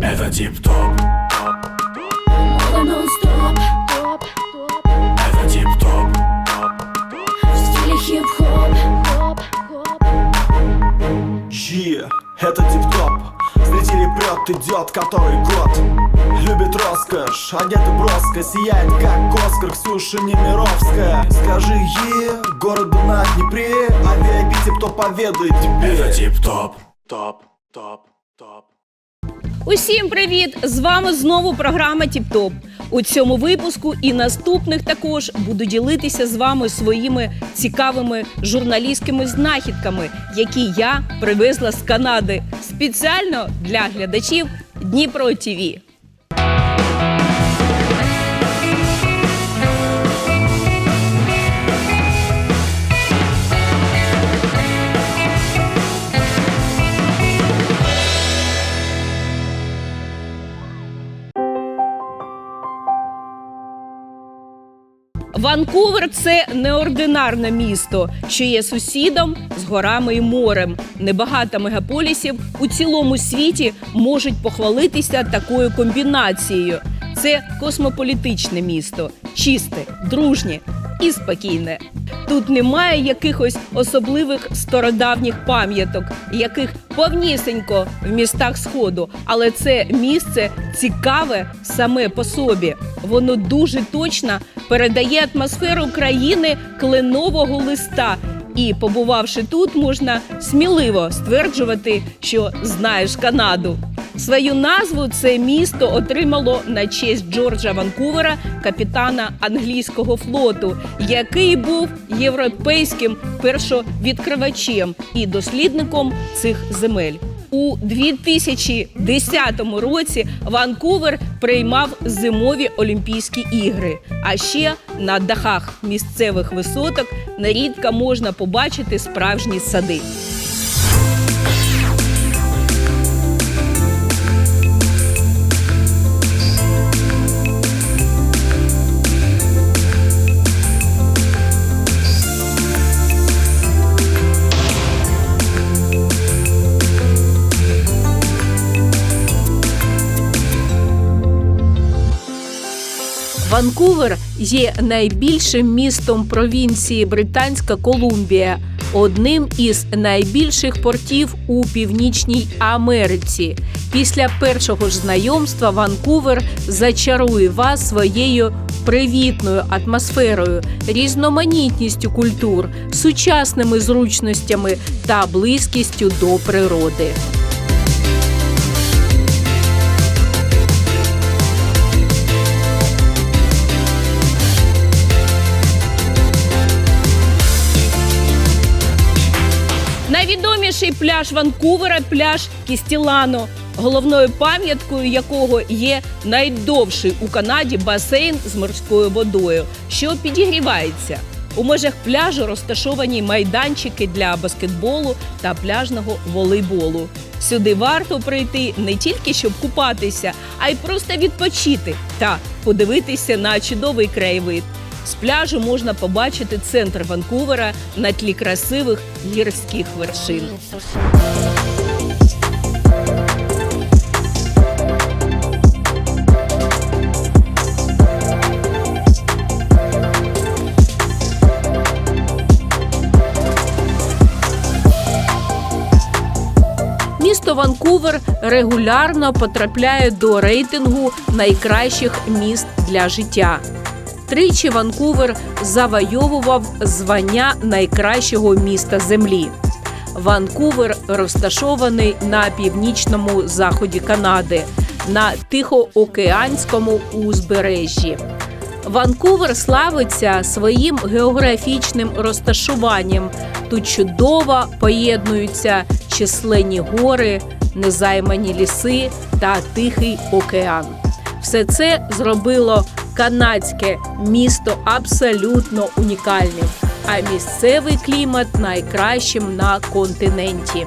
Это тип-топ, Мода нон-стоп это тип-топ, В стиле хип-хоп. Е, это тип-топ Зрители прет, идет который год Любит роскошь, одета броско? Сияет как Оскар Ксюша Немировская Скажи е, городу на Днепре А VIP тип-топ поведает это тебе тип-топ, топ, топ, топ. Усім привіт! З вами знову програма Тіп-Топ. У цьому випуску і наступних також буду ділитися з вами своїми цікавими журналістськими знахідками, які я привезла з Канади спеціально для глядачів Дніпро ТІВІ. Ванкувер це неординарне місто, що є сусідом з горами і морем. Небагато мегаполісів у цілому світі можуть похвалитися такою комбінацією. Це космополітичне місто, чисте, дружнє і спокійне. Тут немає якихось особливих стародавніх пам'яток, яких повнісенько в містах Сходу, але це місце цікаве саме по собі. Воно дуже точно передає атмосферу країни кленового листа. І побувавши тут, можна сміливо стверджувати, що знаєш Канаду. Свою назву це місто отримало на честь Джорджа Ванкувера, капітана англійського флоту, який був європейським першовідкривачем і дослідником цих земель. У 2010 році Ванкувер приймав зимові Олімпійські ігри. А ще на дахах місцевих висоток нерідко можна побачити справжні сади. Ванкувер є найбільшим містом провінції Британська Колумбія, одним із найбільших портів у Північній Америці. Після першого ж знайомства Ванкувер зачарує вас своєю привітною атмосферою, різноманітністю культур, сучасними зручностями та близькістю до природи. Найвідоміший пляж Ванкувера пляж Кістілано, головною пам'яткою якого є найдовший у Канаді басейн з морською водою, що підігрівається. У межах пляжу розташовані майданчики для баскетболу та пляжного волейболу. Сюди варто прийти не тільки щоб купатися, а й просто відпочити та подивитися на чудовий краєвид. З пляжу можна побачити центр Ванкувера на тлі красивих гірських вершин. Місто Ванкувер регулярно потрапляє до рейтингу найкращих міст для життя. Тричі Ванкувер завойовував звання найкращого міста землі. Ванкувер розташований на північному заході Канади на Тихоокеанському узбережжі. Ванкувер славиться своїм географічним розташуванням. Тут чудово поєднуються численні гори, незаймані ліси та Тихий океан. Все це зробило канадське місто абсолютно унікальним, а місцевий клімат найкращим на континенті.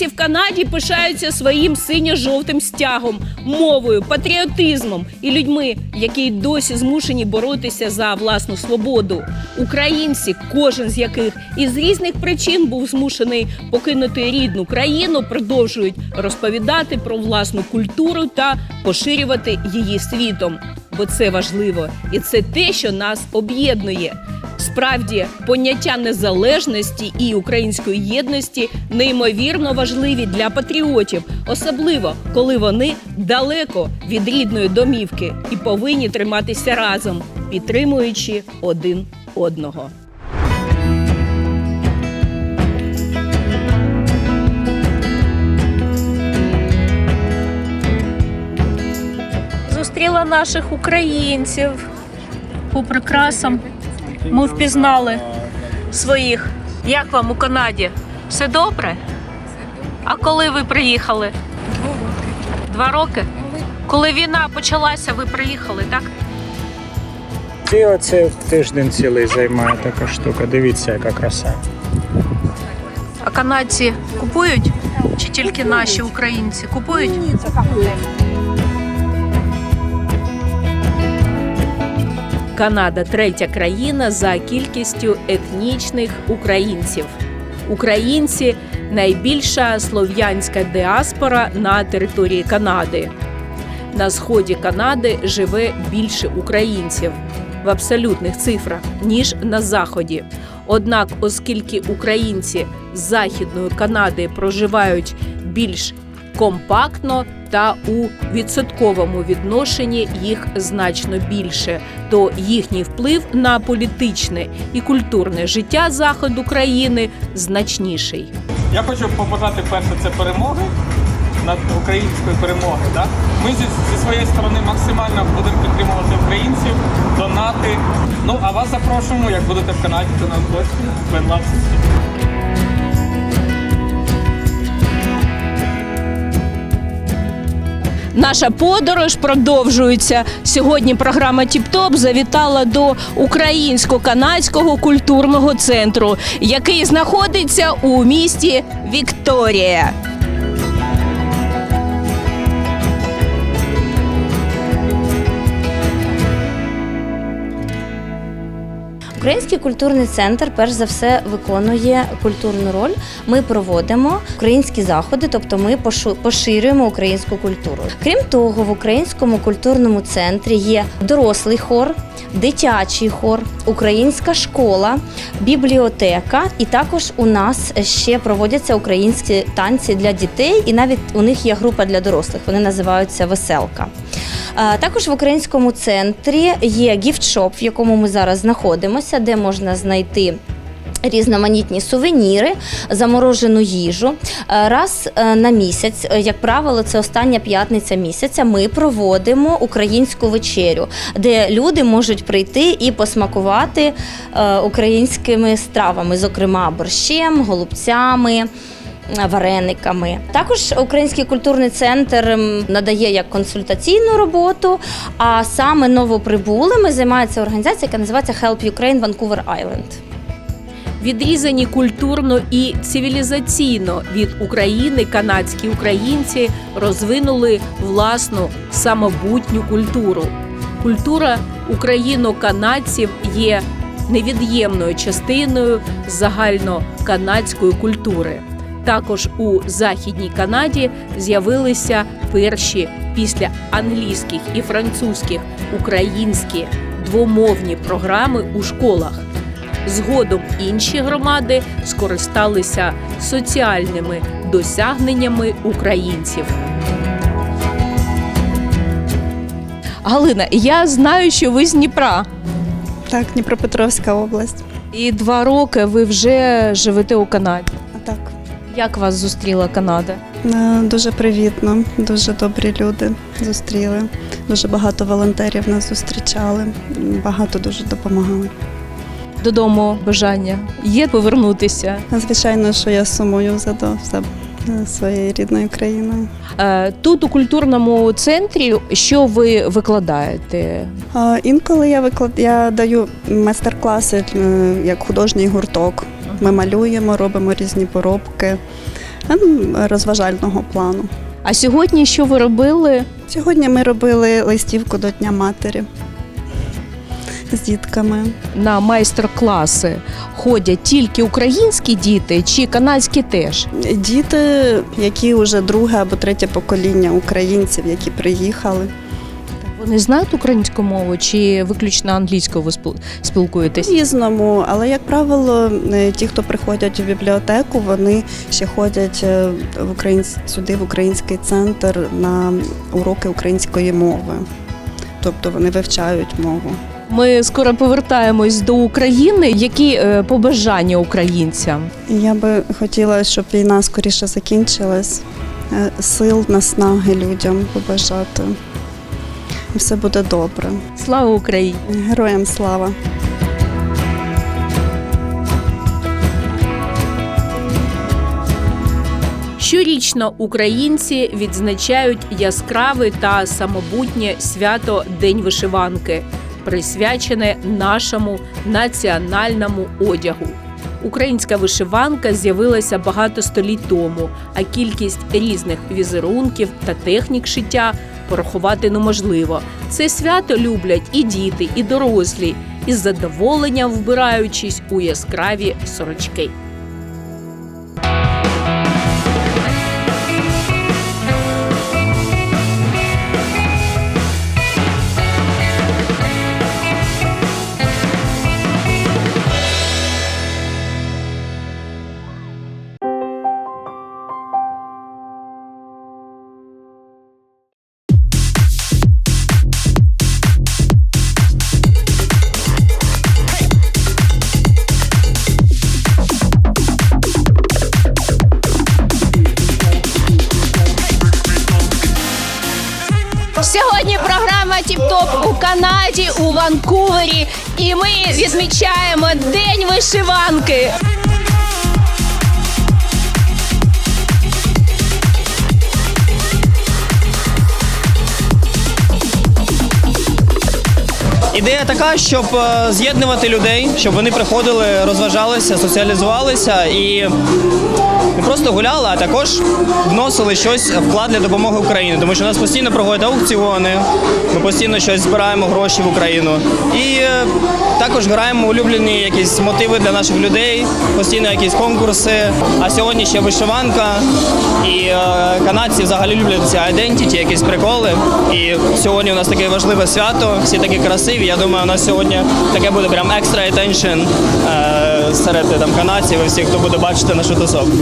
Українці в Канаді пишаються своїм синьо-жовтим стягом, мовою, патріотизмом і людьми, які досі змушені боротися за власну свободу. Українці, кожен з яких із різних причин був змушений покинути рідну країну, продовжують розповідати про власну культуру та поширювати її світом. Бо це важливо, і це те, що нас об'єднує. Справді, поняття незалежності і української єдності неймовірно важливі для патріотів, особливо коли вони далеко від рідної домівки і повинні триматися разом, підтримуючи один одного. Зустріла наших українців по прикрасам. Ми впізнали своїх. Як вам у Канаді? Все добре? А коли ви приїхали? Два роки. Коли війна почалася, ви приїхали, так? І оце тиждень цілий займає така штука. Дивіться, яка краса. А канадці купують? Чи тільки наші українці купують? Канада третя країна за кількістю етнічних українців. Українці найбільша слов'янська діаспора на території Канади. На сході Канади живе більше українців в абсолютних цифрах ніж на заході. Однак, оскільки українці з західної Канади проживають більш компактно та у відсотковому відношенні їх значно більше, то їхній вплив на політичне і культурне життя заходу країни значніший. Я хочу побажати перше це перемоги над української перемоги. Да? Ми зі, зі своєї сторони максимально будемо підтримувати українців, донати. Ну а вас запрошуємо, як будете в Канаді, то нас гості Наша подорож продовжується. Сьогодні програма Тіп-Топ завітала до українсько-канадського культурного центру, який знаходиться у місті Вікторія. Український культурний центр перш за все виконує культурну роль. Ми проводимо українські заходи, тобто ми поширюємо українську культуру. Крім того, в українському культурному центрі є дорослий хор, дитячий хор, українська школа, бібліотека, і також у нас ще проводяться українські танці для дітей, і навіть у них є група для дорослих. Вони називаються Веселка. Також в українському центрі є гіфтшоп, в якому ми зараз знаходимося, де можна знайти. Різноманітні сувеніри, заморожену їжу. Раз е, на місяць, е, як правило, це остання п'ятниця місяця. Ми проводимо українську вечерю, де люди можуть прийти і посмакувати е, українськими стравами, зокрема борщем, голубцями варениками. Також Український культурний центр надає як консультаційну роботу, а саме новоприбулими займається організація, яка називається Help Ukraine Vancouver Island. Відрізані культурно і цивілізаційно від України канадські українці розвинули власну самобутню культуру. Культура україно-канадців є невід'ємною частиною загальноканадської культури. Також у Західній Канаді з'явилися перші після англійських і французьких українські двомовні програми у школах. Згодом інші громади скористалися соціальними досягненнями українців. Галина, я знаю, що ви з Дніпра. Так, Дніпропетровська область. І два роки ви вже живете у Канаді. Як вас зустріла Канада? Е, Дуже привітно, дуже добрі люди зустріли. Дуже багато волонтерів нас зустрічали, багато дуже допомагали. Додому бажання є повернутися. Звичайно, що я сумую за, за е, своєю рідною країною. Е, Тут у культурному центрі що ви викладаєте? Інколи я виклад... я даю майстер-класи е, як художній гурток. Ми малюємо, робимо різні поробки. ем, розважального плану. А сьогодні що ви робили? Сьогодні ми робили листівку до Дня матері з дітками. На майстер-класи ходять тільки українські діти чи канадські теж? Діти, які вже друге або третє покоління українців, які приїхали. Вони знають українську мову чи виключно англійською ви спілкуєтесь? Різному, але як правило, е, ті, хто приходять у бібліотеку, вони ще ходять е, в українсь... сюди, в український центр на уроки української мови. Тобто вони вивчають мову. Ми скоро повертаємось до України. Які е, побажання українцям? Я би хотіла, щоб війна скоріше закінчилась, сил, наснаги людям побажати. Все буде добре. Слава Україні! Героям слава! Щорічно українці відзначають яскраве та самобутнє свято День вишиванки, присвячене нашому національному одягу. Українська вишиванка з'явилася багато століть тому, а кількість різних візерунків та технік шиття порахувати неможливо. Це свято люблять і діти, і дорослі, із задоволенням вбираючись у яскраві сорочки. Сьогодні програма Тіп-Топ у Канаді, у Ванкувері, і ми відмічаємо День вишиванки. Ідея така, щоб е, з'єднувати людей, щоб вони приходили, розважалися, соціалізувалися і не просто гуляли, а також вносили щось вклад для допомоги Україні. Тому що у нас постійно проводять аукціони, ми постійно щось збираємо гроші в Україну. І е, також граємо улюблені якісь мотиви для наших людей, постійно якісь конкурси. А сьогодні ще вишиванка. І е, канадці взагалі люблять ці identity, якісь приколи. І сьогодні у нас таке важливе свято, всі такі красиві. Я думаю, у нас сьогодні таке буде прям екстра attention е, серед там канадців і всіх, хто буде бачити нашу тусовку.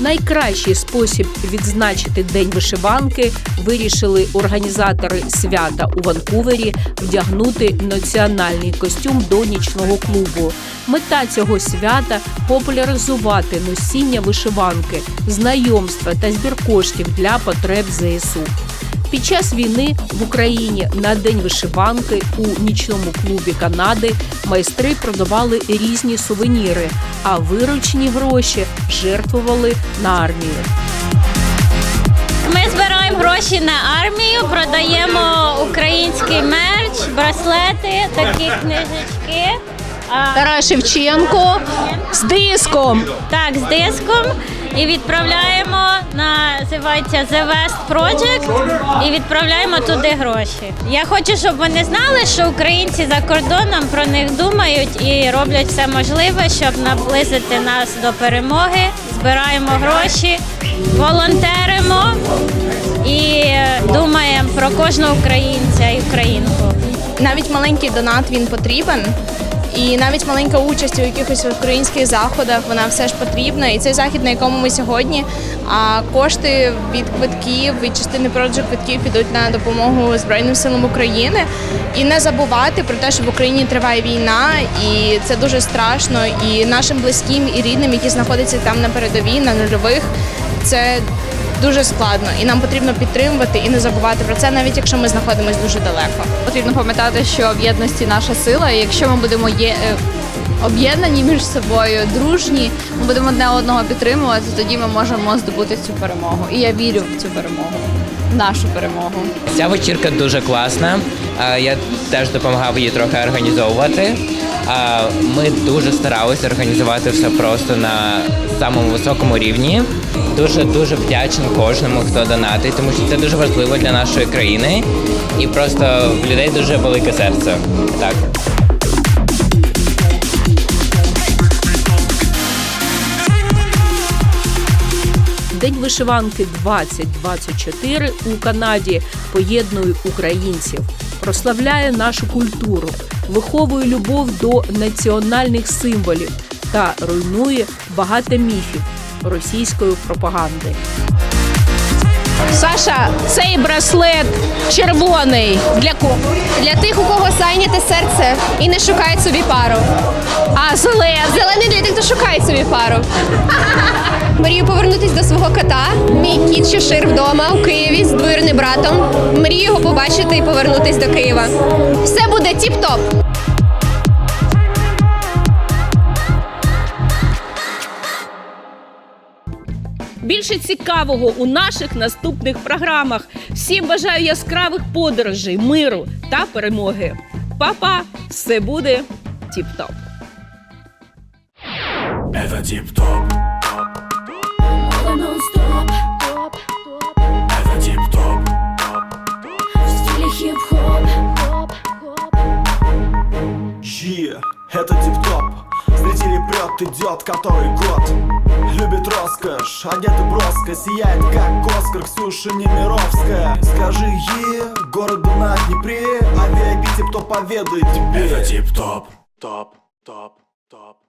Найкращий спосіб відзначити День вишиванки вирішили організатори свята у Ванкувері вдягнути національний костюм до нічного клубу. Мета цього свята популяризувати носіння вишиванки, знайомства та збір коштів для потреб ЗСУ. Під час війни в Україні на день вишиванки у нічному клубі Канади майстри продавали різні сувеніри, а виручені гроші жертвували на армію. Ми збираємо гроші на армію, продаємо український мерч, браслети, такі книжечки. Тарас Шевченко з диском. так, з диском. І відправляємо на називається The West Project і відправляємо туди гроші. Я хочу, щоб вони знали, що українці за кордоном про них думають і роблять все можливе, щоб наблизити нас до перемоги. Збираємо гроші, волонтеримо і думаємо про кожного українця і українку. навіть маленький донат він потрібен. І навіть маленька участь у якихось українських заходах вона все ж потрібна. І цей захід, на якому ми сьогодні, а кошти від квитків, від частини продажу квитків підуть на допомогу Збройним силам України. І не забувати про те, що в Україні триває війна, і це дуже страшно. І нашим близьким і рідним, які знаходяться там на передовій, на нульових, це дуже складно. І нам потрібно підтримувати і не забувати про це, навіть якщо ми знаходимося дуже далеко. Потрібно пам'ятати, що в єдності наша сила, і якщо ми будемо є е, об'єднані між собою, дружні, ми будемо одне одного підтримувати, тоді ми можемо здобути цю перемогу. І я вірю в цю перемогу, в нашу перемогу. Ця вечірка дуже класна. Е, Я теж допомагав її трохи організовувати. А, Ми дуже старалися організувати все просто на самому високому рівні. Дуже дуже вдячні кожному, хто донатить, тому що це дуже важливо для нашої країни. І просто в людей дуже велике серце. Так. День вишиванки 2024 у Канаді поєднує українців, прославляє нашу культуру, виховує любов до національних символів та руйнує багато міфів російської пропаганди. Саша, цей браслет червоний для кого? Для тих, у кого зайняте серце і не шукають собі пару. А зелений? Зелений для тих, хто шукає собі пару. Мрію повернутися до свого кота. Мій кіт Чешир вдома у Києві з двоюрним братом. Мрію його побачити і повернутися до Києва. Все буде тіп-топ. Більше цікавого у наших наступних програмах. Всім бажаю яскравих подорожей, миру та перемоги. Па-па! Все буде тіп-топ! Это тип-топ Мода нон-стоп Топ, топ Это тип-топ В стиле хип-хоп Хоп, хоп Е, это тип-топ Зрители прет, идет который год. Любит роскошь, одета броско Сияет как Оскар Ксюша Немировская. Скажи е, городу на Днепре А VIP тип-топ поведает тебе. Это тип-топ. Топ, топ, топ